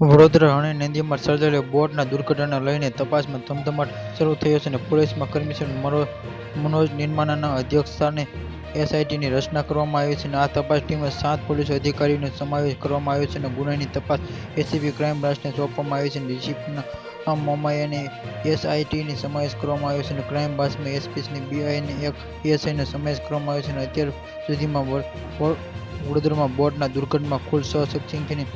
વડોદરા હણી નદીમાં સર્જાયેલી બોટના દુર્ઘટનાને લઈને તપાસમાં ધમધમાટ શરૂ થયો છે અને પોલીસમાં કમિશનર મનો મનોજ નિર્માણના અધ્યક્ષસ્થાને એસઆઈટીની રચના કરવામાં આવી છે અને આ તપાસ ટીમમાં સાત પોલીસ અધિકારીઓનો સમાવેશ કરવામાં આવ્યો છે અને ગુનાની તપાસ એસીબી ક્રાઇમ બ્રાન્ચને સોંપવામાં આવી છે અને ડીસીપીના મોમાયાને એસઆઈટીની સમાવેશ કરવામાં આવ્યો છે અને ક્રાઇમ બ્રાન્ચમાં એસપીસની બીઆઈને એક પીએસઆઈનો સમાવેશ કરવામાં આવ્યો છે અને અત્યાર સુધીમાં વડોદરામાં બોટના દુર્ઘટનામાં કુલ છ શખ્સોની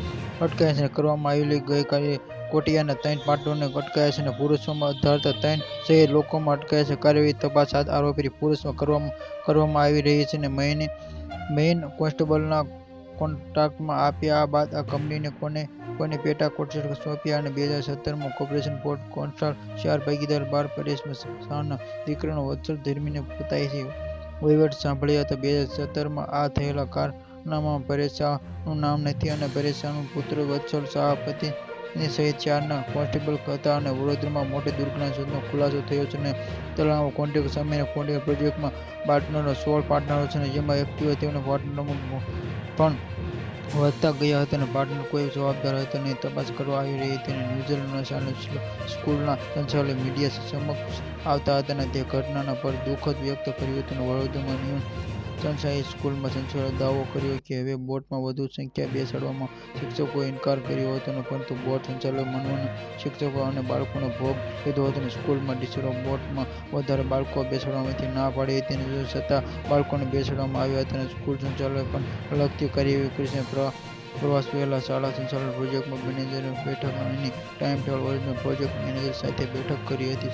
અટકાયત કરવામાં આવેલી. ગઈકાલે કોટિયાના ત્રણ પાટોને અટકાયા છે અને પુરુષોમાં અધારતા ત્રણ સહિત લોકોમાં અટકાયા છે કાર્યવાહી તપાસ હાથ આરોપી પુરુષમાં કરવામાં કરવામાં આવી રહી છે અને મહિને, મેઇન કોન્સ્ટેબલના કોન્ટ્રાક્ટમાં આપ્યા બાદ આ કંપનીને કોને કોને પેટા કોન્ટ્રાક્ટ સોંપ્યા અને બે હજાર સત્તરમાં કોર્પોરેશન પોર્ટ કોન્ટ્રાક્ટ ચાર ભાગીદાર બાર પ્રદેશમાં શાહના દીકરાનો વત્સર ધર્મીને પોતાય છે. વહીવટ સાંભળ્યા હતા. બે હજાર સત્તરમાં આ થયેલા કારનામાં પરેશ શાહનું નામ નથી અને પરેશાનું પુત્ર વત્સલ શાહ પતિની સહિત ચારના કોન્સ્ટેબલ હતા અને વડોદરામાં મોટી દુર્ઘટના સુધીનો ખુલાસો થયો છે અને તલાવ કોન્ટ્રાક્ટ સામેના કોન્ટ્રાક્ટ પ્રોજેક્ટમાં પાર્ટનરો સોળ પાર્ટનરો છે અને જેમાં એક્ટિવા તેઓના પાર્ટનરોમાં પણ વધતા ગયા હતા અને પાર્ટનર કોઈ જવાબદાર હતા નહીં. તપાસ કરવા આવી રહી હતી અને ન્યૂઝીલેન્ડના શાળા સ્કૂલના સંચાલકે મીડિયા સમક્ષ આવતા હતા અને તે ઘટનાના પર દુઃખદ વ્યક્ત કર્યું હતું અને વડોદરામાં ન્યૂ સ્કૂલમાં સંચાલકે દાવો કર્યો કે હવે બોર્ડમાં વધુ સંખ્યા બેસાડવામાં શિક્ષકોએ ઇનકાર કર્યો હતો પરંતુ બોર્ડ સંચાલક મનોને શિક્ષકો અને બાળકોનો ભોગ લીધો હતો અને સ્કૂલમાં ટીચરો બોર્ડમાં વધારે બાળકો બેસાડવામાંથી ના પાડી હતી અને છતાં બાળકોને બેસાડવામાં આવ્યા હતા અને સ્કૂલ સંચાલકે પણ અલગથી કરી છે પ્ર- પ્રવાસ પહેલા શાળા સંચાલન પ્રોજેક્ટમાં મેનેજર બેઠક અને ટાઈમ ટેબલ પ્રોજેક્ટ મેનેજર સાથે બેઠક કરી હતી.